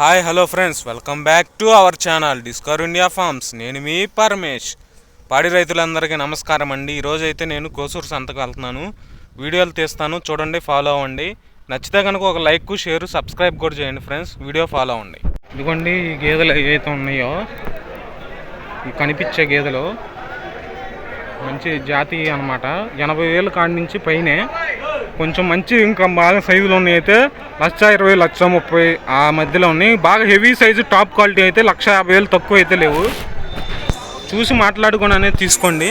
Hi hello friends. Welcome back to our channel Discover India Farms. నేను మీ పరమేష్. పాడి రైతులందరికీ నమస్కారం అండి. ఈరోజు అయితే నేను కోసూరు సంతకు వెళ్తున్నాను. వీడియోలు తీస్తాను. చూడండి ఫాలో అవ్వండి. నచ్చితే కనుక ఒక లైక్ షేర్ సబ్స్క్రైబ్ కూడా చేయండి ఫ్రెండ్స్. వీడియో ఫాలో అవ్వండి. ఇదిగోండి ఈ గేదెలు ఏవైతే ఉన్నాయో ఈ కనిపించే గేదెలు. మంచి జాతి అన్నమాట. ఎనభై వేల కాడి నుంచి పైనే కొంచెం మంచి ఇంకా బాగా సైజులో ఉన్నాయి అయితే లక్ష ఇరవై లక్ష ముప్పై ఆ మధ్యలో ఉన్నాయి. బాగా హెవీ సైజు టాప్ క్వాలిటీ అయితే లక్ష యాభై వేలు తక్కువ అయితే లేవు. చూసి మాట్లాడుకొని అనేది తీసుకోండి.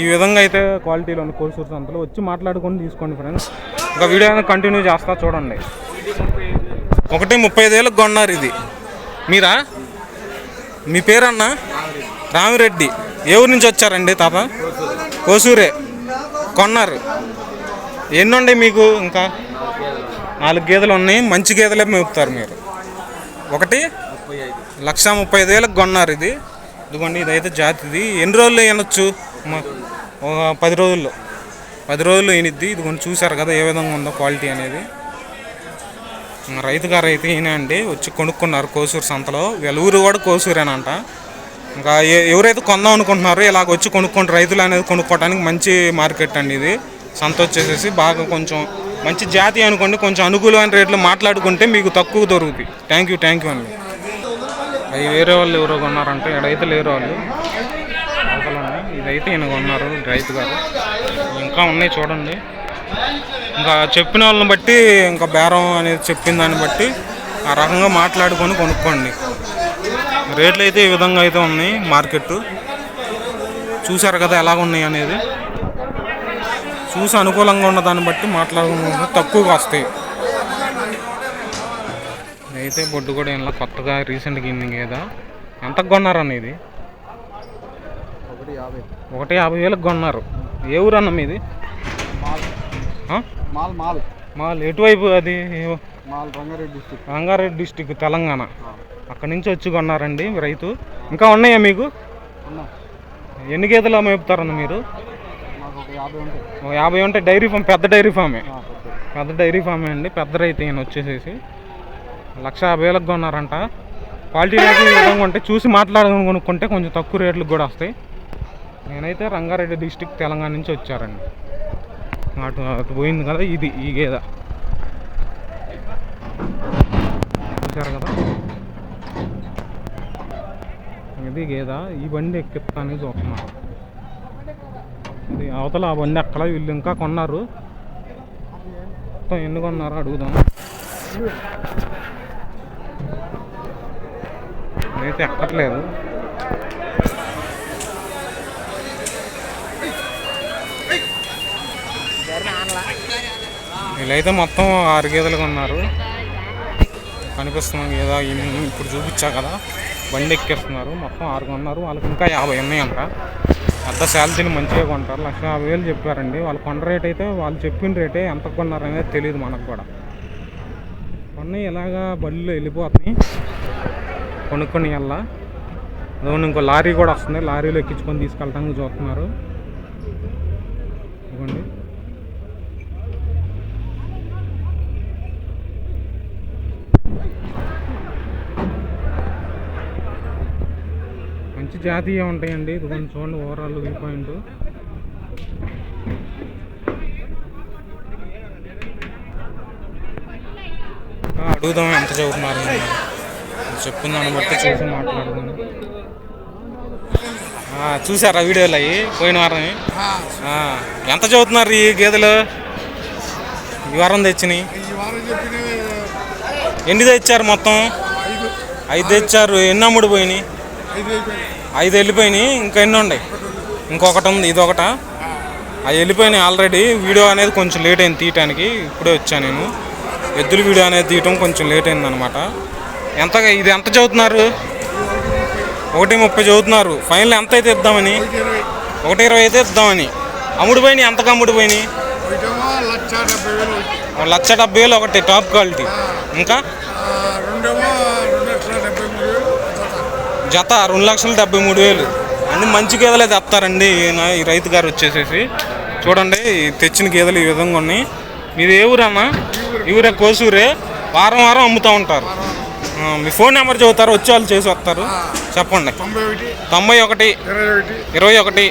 ఈ విధంగా అయితే క్వాలిటీలో ఉంది కోల్సూర్ సంతలో వచ్చి మాట్లాడుకొని తీసుకోండి ఫ్రెండ్స్. ఇంకా వీడియో కంటిన్యూ చేస్తా చూడండి. ఒకటి ముప్పై ఐదు వేలకు కొన్నారు ఇది. మీరా? మీ పేరన్నా? రామిరెడ్డి. ఏ ఊరు నుంచి వచ్చారండి తాత? కోసూరే. కొన్నారు. ఎన్ని ఉన్నాయి మీకు ఇంకా? నాలుగు గేదెలు ఉన్నాయి. మంచి గేదెలే మేపుతారు మీరు. ఒకటి? లక్ష ముప్పై ఐదు వేలకు కొన్నారు ఇది. ఇదిగోండి ఇదైతే జాతిది ఎన్ని రోజులు వినొచ్చు ఒక పది రోజుల్లో. పది రోజులు ఈనిద్ది ఇదిగోండి చూసారు కదా ఏ విధంగా ఉందో క్వాలిటీ అనేది. మా రైతు గారు అయితే ఈయన అండి. వచ్చి కొనుక్కున్నారు కోసూరు సంతలో. వీళ్ళ ఊరు కూడా కోసూరేనంట. ఇంకా ఎవరైతే కొందాం అనుకుంటున్నారో ఇలాగ వచ్చి కొనుక్కుంటారు రైతులు అనేది కొనుక్కోవడానికి మంచి మార్కెట్ అండి ఇది. సంత వచ్చేసేసి బాగా కొంచెం మంచి జాతి అనుకోండి కొంచెం అనుకూలమైన రేట్లు మాట్లాడుకుంటే మీకు తక్కువ దొరుకుతాయి థ్యాంక్ యూ థ్యాంక్ యూ అండి. అవి వేరే వాళ్ళు ఎవరో కొన్నారంటే ఇక్కడైతే లేరు వాళ్ళు. ఇదైతే ఈయన కొన్నారు రైతు గారు. ఇంకా ఉన్నాయి చూడండి. ఇంకా చెప్పిన వాళ్ళని బట్టి ఇంకా బేరం అనేది చెప్పిన దాన్ని బట్టి ఆ రకంగా మాట్లాడుకొని కొనుక్కోండి. రేట్లు అయితే ఈ విధంగా అయితే ఉన్నాయి మార్కెట్ చూసారు కదా ఎలాగ ఉన్నాయి అనేది. చూసి అనుకూలంగా ఉన్న దాన్ని బట్టి మాట్లాడుకుంటే తక్కువగా వస్తాయి. అయితే బొడ్డు కూడా ఇలా కొత్తగా రీసెంట్గా ఇంది కదా ఎంతకు కొన్నారన్న ఇది? ఒకటి యాభై. ఒకటి యాభై వేలకు కొన్నారు. ఏ ఊరు అన్న మీది? మాల్. మాల్ మాల్. ఎటువైపు అది? Mal Rangareddy district Rangareddy district Telangana. అక్కడి నుంచి వచ్చి కొన్నారండి రైతు. ఇంకా ఉన్నాయా మీకు? ఉన్నా. ఎన్ని గేదెలు మేపుతారన్న మీరు? ఒక యాభై ఉంటాయి డైరీ ఫామ్ పెద్ద డైరీ ఫామే. పెద్ద. డైరీ ఫామే అండి పెద్ద రైతు ఈయన వచ్చేసేసి. లక్ష యాభై వేలకు కొన్నారంట. క్వాలిటీ రేట్ విధంగా ఉంటే చూసి మాట్లాడుకుని కొనుక్కుంటే కొంచెం తక్కువ రేట్లకు కూడా వస్తాయి. నేనైతే రంగారెడ్డి డిస్టిక్ తెలంగాణ నుంచి వచ్చారండి. అటు అటు పోయింది కదా ఇది ఈ గేదె. చూసారు కదా? ఇది గేదె ఈ బండి ఎక్కిస్తానని చూస్తున్నారు ఇది అవతల అవన్నీ బండి ఎక్కడ వీళ్ళు ఇంకా కొన్నారు. మొత్తం ఎన్ని కొన్నారో అడుగుదాం. అయితే ఎక్కట్లేదు. వీళ్ళైతే మొత్తం ఆరు గేదెలు కొన్నారు. కనిపిస్తున్నాం గేదా ఇప్పుడు చూపించా కదా. బండి ఎక్కేస్తున్నారు. మొత్తం ఆరు కొన్నారు. వాళ్ళకి ఇంకా యాభై ఉన్నాయంట. పెద్ద శాలరీని మంచిగా కొంటారు. లక్ష యాభై వేలు చెప్పారండి. వాళ్ళు కొన్న రేట్ అయితే వాళ్ళు చెప్పిన రేటే ఎంత కొన్నారు అనేది తెలియదు మనకు కూడా. కొన్ని ఇలాగా బళ్ళు వెళ్ళిపోతున్నాయి. కొనుక్కొని వెళ్ళా అదొకటి ఇంకో లారీ కూడా వస్తుంది. లారీలో ఎక్కించుకొని తీసుకెళ్ళడానికి చూస్తున్నారు ఇదిగోండి మంచి జాతీయ ఉంటాయండి. ఇది కొంచెం చూడండి ఓవరాల్ వ్యూ పాయింట్. అడుగుదాం ఎంత చదువుతున్నారు. చెప్పిన దాన్ని బట్టి చూసి మాట్లాడుదాం. ఆ, చూసారా వీడియోలు అవి? పోయిన వారం ఎంత చదువుతున్నారు ఈ గేదెలు? ఈ వారం తెచ్చినాయి ఎన్ని తెచ్చారు మొత్తం? ఐదు. తెచ్చారు. ఎన్ని అమ్ముడు పోయినాయి? ఐదు వెళ్ళిపోయినాయి ఇంకా ఎన్ని ఉన్నాయి. ఇంకొకటి ఉంది ఇది ఒకట అవి వెళ్ళిపోయినాయి ఆల్రెడీ వీడియో అనేది కొంచెం లేట్ అయింది తీయటానికి ఇప్పుడే వచ్చాను నేను. ఎద్దుల వీడియో అనేది తీయటం కొంచెం లేట్ అయింది అనమాట ఎంతగా ఇది ఎంత చదువుతున్నారు? ఒకటి ముప్పై చదువుతున్నారు. ఫైనల్ ఎంత అయితే ఇద్దామని? ఒకటి ఇరవై అయితే ఇద్దామని. అమ్ముడు పోయినాయి ఎంతకు అమ్ముడు పోయినాయి? లక్ష డెబ్బై వేలు. ఒకటి టాప్ క్వాలిటీ ఇంకా ఆ, రెండేమో రెండు లక్షల డెబ్బై మూడు వేలు జత. రెండు లక్షల డెబ్బై మూడు వేలు. అన్ని మంచి గేదెలే తెస్తారండి ఈయన ఈ రైతు గారు వచ్చేసేసి. చూడండి ఈ తెచ్చిన గేదెలు ఈ విధంగా ఉన్నాయి. మీది ఏ ఊరన్నా ఈ ఊరే కోసూరే. వారం వారం అమ్ముతూ ఉంటారు. మీ ఫోన్ నెంబర్ చెబుతారు వచ్చే వాళ్ళు చేసి వస్తారు. చెప్పండి. తొంభై ఒకటి ఇరవై ఒకటి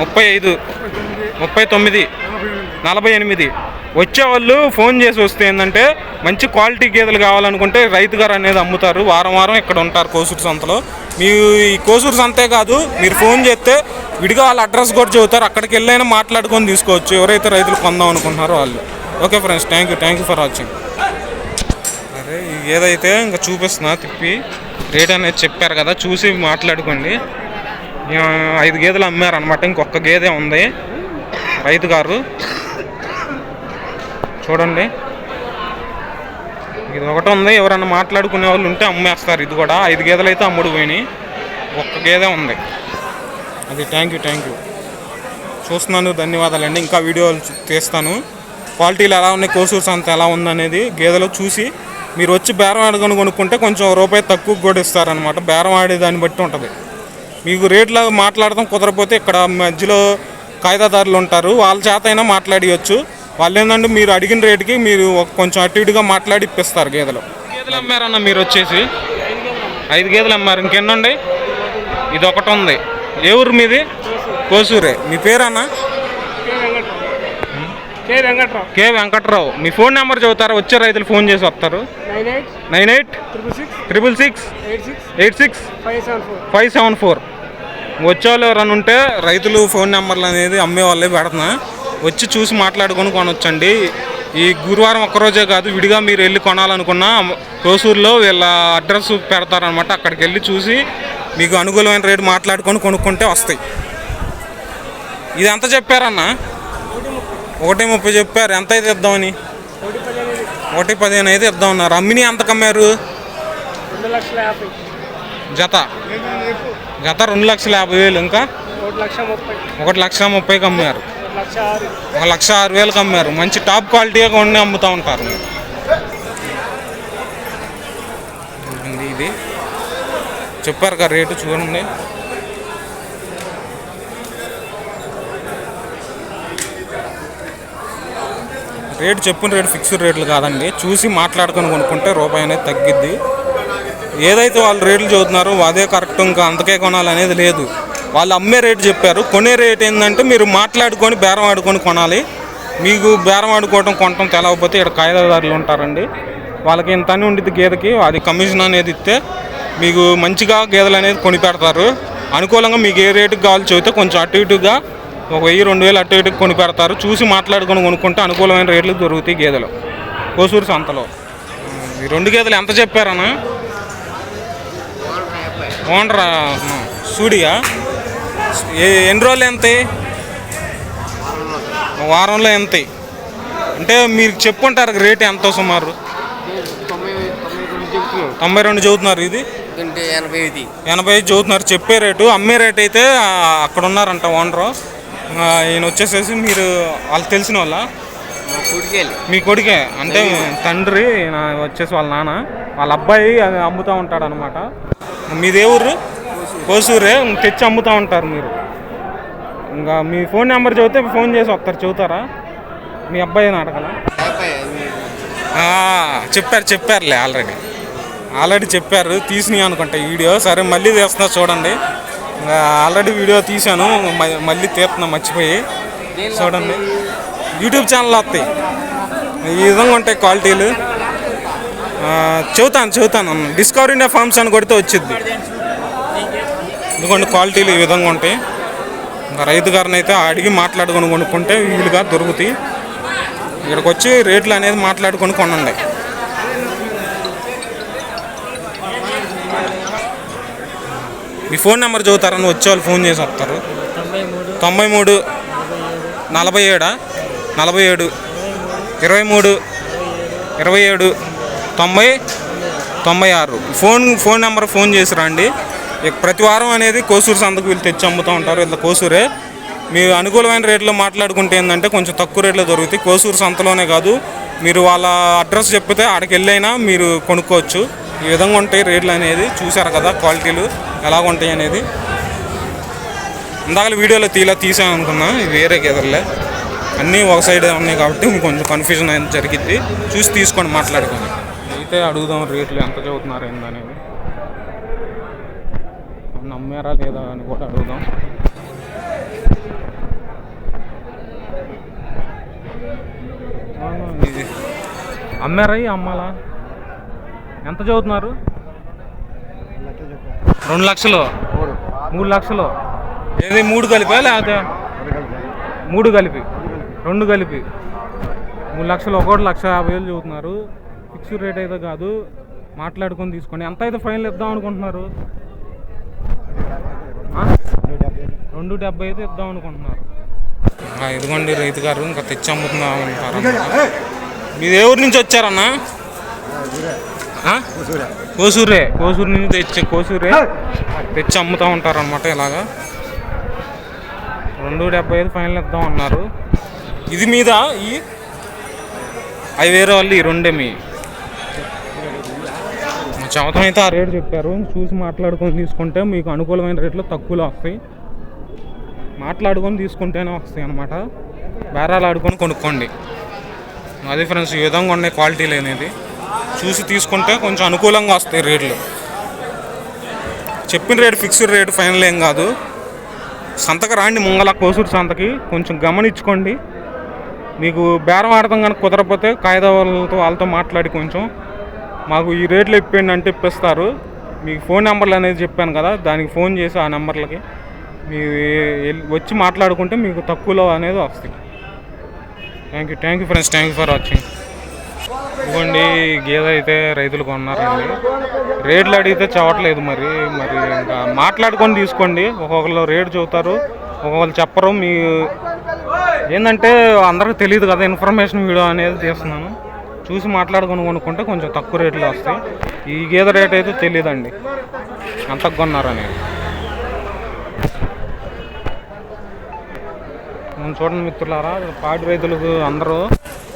ముప్పై ఐదు ముప్పై తొమ్మిది నలభై ఎనిమిది. వచ్చేవాళ్ళు ఫోన్ చేసి వస్తే ఏంటంటే మంచి క్వాలిటీ గేదెలు కావాలనుకుంటే రైతు గారు అనేది అమ్ముతారు. వారం వారం ఇక్కడ ఉంటారు కోసూరు సంతలో. మీ ఈ కోసూరు సంతే కాదు మీరు ఫోన్ చేస్తే విడిగా వాళ్ళ అడ్రస్ కూడా చెబుతారు. అక్కడికి వెళ్ళైనా మాట్లాడుకొని తీసుకోవచ్చు. ఎవరైతే రైతులు కొందాం అనుకుంటున్నారో వాళ్ళు. Okay friends thank you thank you for watching అరే ఈ ఏదైతే ఇంకా చూపిస్తున్నా తిప్పి. రేట్ అనేది చెప్పారు కదా చూసి మాట్లాడుకోండి. ఐదు గేదెలు అమ్మారు అనమాట ఇంకొక గేదె ఉంది. రైతు గారు. చూడండి. ఇది ఒకటి ఉంది. ఎవరన్నా మాట్లాడుకునే వాళ్ళు ఉంటే అమ్మేస్తారు. ఇది కూడా ఐదు గేదెలు అయితే అమ్ముడు పోయినాయి. ఒక్క గేదె ఉంది. అది థ్యాంక్ యూ థ్యాంక్ యూ చూస్తున్నాను. ధన్యవాదాలండి. ఇంకా వీడియోలు చేస్తాను తీస్తాను. క్వాలిటీలు ఎలా ఉన్నాయి? కోసూరు సంత ఎలా ఉందనేది గేదెలో చూసి మీరు వచ్చి బేరం ఆడుకొని కొనుక్కుంటే కొంచెం రూపాయి తక్కువ కూడా ఇస్తారనమాట బేరం ఆడే దాన్ని బట్టి ఉంటుంది. మీకు రేట్లో మాట్లాడడం కుదరపోతే ఇక్కడ మధ్యలో కాయిదాదారులు ఉంటారు. వాళ్ళ చేత అయినా మాట్లాడియచ్చు. వాళ్ళు ఏంటంటే మీరు అడిగిన రేటుకి మీరు ఒక- కొంచెం అటు ఇటుగా మాట్లాడి ఇప్పిస్తారు గేదెలు. గేదెలు అమ్మారన్న మీరు వచ్చేసి? ఐదు గేదెలు అమ్మారు. ఇంకెన్ని ఉన్నాయి ఇది ఒకటి ఉంది. ఏ ఊరు మీది? కోసూరే. మీ పేరన్నా? కే వెంకట్రావు. కే వెంకట్రావు. మీ ఫోన్ నెంబర్ చెబుతారా? వచ్చే రైతులు ఫోన్ చేసి వస్తారు. Nine eight triple six eight six eight six five seven four. Five seven four. వచ్చేవాళ్ళు ఎవరైనా ఉంటే రైతులు ఫోన్ నెంబర్లు అనేది అమ్మే వాళ్ళే పెడుతున్నా. వచ్చి చూసి మాట్లాడుకొని కొనొచ్చండి. ఈ గురువారం ఒక్కరోజే కాదు విడిగా మీరు వెళ్ళి కొనాలనుకున్నా కోసూరులో వీళ్ళ అడ్రస్ పెడతారనమాట అక్కడికి వెళ్ళి చూసి మీకు అనుకూలమైన రేటు మాట్లాడుకొని కొనుక్కుంటే వస్తాయి. ఇది ఎంత చెప్పారన్నా? ఒకటి ముప్పై చెప్పారు. ఎంత అయితే ఇద్దామని? ఒకటి పదిహేను అయితే ఇద్దాం అన్నారు అమ్మిని ఎంత కమ్మారు? జత? జత రెండు లక్షల యాభై వేలు ఇంకా? ఒకటి లక్ష ముప్పై. ఒకటి లక్ష ఆరు ఒక లక్ష ఆరు వేలకు అమ్మారు. మంచి టాప్ క్వాలిటీగా ఉండి అమ్ముతూ ఉంటారు ఇది ఇది. చెప్పారు కదా రేటు చూడండి. రేటు చెప్పిన రేటు ఫిక్స్డ్ రేట్లు కాదండి. చూసి మాట్లాడుకొని కొనుక్కుంటే రూపాయి అనేది తగ్గిద్ది. ఏదైతే వాళ్ళు రేట్లు చదువుతున్నారో అదే కరెక్ట్. ఇంకా అంతకే కొనాలనేది లేదు. వాళ్ళు అమ్మే రేటు చెప్పారు. కొనే రేట్ ఏంటంటే మీరు మాట్లాడుకొని బేరం ఆడుకొని కొనాలి. మీకు బేరం ఆడుకోవడం కొనటం తెలవకపోతే ఇక్కడ కాయదారులు ఉంటారండి. వాళ్ళకి ఇంత అని ఉండిద్ది గేదెకి అది కమిషన్ అనేది ఇస్తే మీకు మంచిగా గేదెలు అనేది కొని పెడతారు. అనుకూలంగా మీకు ఏ రేటుకి కావాలో చెబితే కొంచెం అటు ఇటుగా ఒక వెయ్యి రెండు వేలు అటు ఇటుకు కొని పెడతారు. చూసి మాట్లాడుకొని కొనుక్కుంటే అనుకూలమైన రేట్లు దొరుకుతాయి గేదెలు. కోసూరు సంతలో. ఈ రెండు గేదెలు ఎంత చెప్పారన్నా? ఓనరా సూడియా? ఎన్ని రోజులు ఎంత? వారంలో ఎంత? అంటే మీరు చెప్పుంటారు రేట్ ఎంతో సుమారు? తొంభై రెండు చదువుతున్నారు ఇది? ఎనభై ఐదు. ఎనభై ఐదు చదువుతున్నారు చెప్పే రేటు. అమ్మే రేట్ అయితే అక్కడ ఉన్నారంట ఓనరు. ఈయన వచ్చేసేసి మీరు వాళ్ళు తెలిసిన వాళ్ళ? మా కొడుకే? అంటే తండ్రి వచ్చేసి వాళ్ళ నాన్న. వాళ్ళ అబ్బాయి అది అమ్ముతూ ఉంటాడు అనమాట మీదే ఊరు? కోసూరే తెచ్చి అమ్ముతూ ఉంటారు మీరు. ఇంకా మీ ఫోన్ నెంబర్ చెబితే ఫోన్ చేసి వస్తారు చెబుతారా? మీ అబ్బాయిని అడగల? అబ్బాయి చెప్పారు చెప్పారులే ఆల్రెడీ. ఆల్రెడీ చెప్పారు తీసినాయి అనుకుంటా వీడియో. సరే మళ్ళీ తీస్తున్నా చూడండి. ఇంకా ఆల్రెడీ వీడియో తీశాను మ- మళ్ళీ తీస్తున్నా మర్చిపోయి. చూడండి. యూట్యూబ్ ఛానల్ వస్తాయి. ఈ విధంగా ఉంటాయి క్వాలిటీలు. ఆ, చెబుతాను చెబుతాను. ఇండియా ఫార్మ్స్ అని కొడితే వచ్చింది ఇదిగోండి క్వాలిటీలు ఈ విధంగా ఉంటాయి. రైతు గారిని అయితే అడిగి మాట్లాడుకొని కొనుక్కుంటే వీలుగా దొరుకుతాయి. ఇక్కడికి వచ్చి రేట్లు అనేది మాట్లాడుకొని కొనండి. మీ ఫోన్ నెంబర్ చదువుతారని వచ్చే వాళ్ళు ఫోన్ చేసి వస్తారు తొంభై మూడు తొంభై మూడు నలభై ఏడా? నలభై ఏడు ఇరవై మూడు ఇరవై ఏడు తొంభై తొంభై ఆరు. ఫోన్ ఫోన్ నెంబర్ ఫోన్ చేసి రండి. ఇక ప్రతి వారం అనేది కోసూరు సంతకు వీళ్ళు తెచ్చి అమ్ముతూ ఉంటారు. ఇట్లా కోసూరే. మీరు అనుకూలమైన రేట్లో మాట్లాడుకుంటే ఏంటంటే కొంచెం తక్కువ రేట్లో దొరుకుతాయి. కోసూరు సంతలోనే కాదు. మీరు వాళ్ళ అడ్రస్ చెప్పితే ఆడికి వెళ్ళైనా మీరు కొనుక్కోవచ్చు. ఈ విధంగా ఉంటాయి రేట్లు అనేది. చూసారు కదా క్వాలిటీలు ఎలాగ ఉంటాయి అనేది. ఇందాక వీడియోలో తీలా తీసాను అనుకున్నా. వేరే గెదర్లే అన్నీ ఒక సైడ్ ఉన్నాయి కాబట్టి కొంచెం కన్ఫ్యూజన్ అనేది జరిగింది చూసి తీసుకొని మాట్లాడుకోండి. అయితే అడుగుదాం రేట్లు ఎంత చదువుతున్నారు ఏందనేది. నమ్మారా లేదా అని కూడా అడుగుదాం. అమ్మారా అమ్మాలా? ఎంత చదువుతున్నారు? రెండు లక్షలు. మూడు. లక్షలు. ఏది మూడు కలిపా లేకపోతే? మూడు కలిపి. రెండు కలిపి. మూడు లక్షలు ఒకటి లక్ష యాభై వేలు చదువుతున్నారు. ఫిక్స్డ్ రేట్ అయితే కాదు. మాట్లాడుకొని తీసుకోండి ఎంత అయితే ఫైనల్ ఇద్దాం అనుకుంటున్నారు? రెండు డెబ్బై అయితే ఇద్దాం అనుకుంటున్నారు. ఇదిగోండి రైతు గారు ఇంకా తెచ్చి అమ్ముతున్నాం అంటారు మీరు ఏ ఊరు నుంచి వచ్చారన్నా? కోసూరే. కోసూరు నుంచి తెచ్చి కోసూరే. తెచ్చి అమ్ముతూ ఉంటారు అనమాట ఇలాగా. రెండు డెబ్బై ఐదు ఫైనల్ ఇద్దాం అన్నారు ఇది మీద? ఈ? అవి వేరే వాళ్ళు ఈ రెండే మీ. చవతం అయితే ఆ రేటు చెప్పారు. చూసి మాట్లాడుకొని తీసుకుంటే మీకు అనుకూలమైన రేట్లో తక్కువలో వస్తాయి. మాట్లాడుకొని తీసుకుంటేనే వస్తాయి అన్నమాట. బేరాలు ఆడుకొని కొనుక్కోండి. అది ఫ్రెండ్స్ ఈ విధంగా ఉన్నాయి క్వాలిటీలు అనేది చూసి తీసుకుంటే కొంచెం అనుకూలంగా వస్తాయి రేట్లు. చెప్పిన రేటు ఫిక్స్డ్ రేటు ఫైనల్ ఏం కాదు. సంతకు రాండి ముంగల కోసూరు సంతకి. కొంచెం గమనించుకోండి. మీకు బేరం ఆడతాం కనుక కుదరకపోతే కాయిదా వాళ్ళతో వాళ్ళతో మాట్లాడి కొంచెం మాకు ఈ రేట్లు ఇప్పండి అంటే ఇప్పిస్తారు. మీకు ఫోన్ నెంబర్లు అనేది చెప్పాను కదా దానికి ఫోన్ చేసి ఆ నెంబర్లకి మీరు వచ్చి మాట్లాడుకుంటే మీకు తక్కువలో అనేది వస్తుంది thank you thank you friends thank you for watching ఇవ్వండి గేదె అయితే రైతులు కొన్నారండి. రేట్లు అడిగితే చవట్లేదు మరి మరి ఇంకా మాట్లాడుకొని తీసుకోండి. ఒక్కొక్కరు రేటు చెబుతారు ఒక్కొక్కరు చెప్పరు. మీ ఏంటంటే అందరికి తెలియదు కదా ఇన్ఫర్మేషన్ వీడియో అనేది తీస్తున్నాను. చూసి మాట్లాడుకొని కొనుక్కుంటే కొంచెం తక్కువ రేట్లు వస్తాయి. ఈ గేదె రేట్ అయితే తెలియదండి అంత కొన్నారని మనం చూడండి మిత్రులారా పాడి రైతులకు అందరూ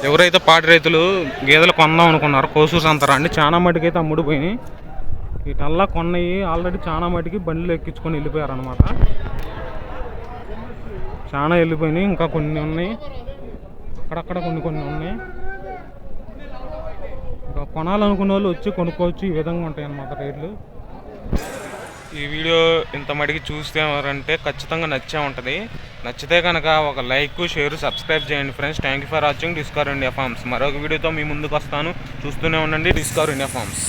ఎవరైతే పాడి రైతులు గేదెలు కొందాం అనుకున్నారు కోసూరు సంతరా అండి చాలా మటుకు అయితే అమ్ముడిపోయినాయి. వీటల్లా కొన్నవి ఆల్రెడీ చాలా మటుకి బండ్లు ఎక్కించుకొని వెళ్ళిపోయారు అనమాట చాలా వెళ్ళిపోయినాయి ఇంకా కొన్ని ఉన్నాయి. అక్కడక్కడ కొన్ని కొన్ని ఉన్నాయి. కొనాలనుకున్న వాళ్ళు వచ్చి కొనుక్కోవచ్చు. ఈ విధంగా ఉంటాయి అన్నమాట రేట్లు. ఈ వీడియో ఇంత మడికి చూస్తేవారంటే ఖచ్చితంగా నచ్చే ఉంటుంది. నచ్చితే కనుక ఒక లైక్ షేర్ సబ్స్క్రైబ్ చేయండి friends. Thank you for watching Discover India Farms మరొక వీడియోతో మీ ముందుకు వస్తాను. చూస్తూనే ఉండండి. Discover India forms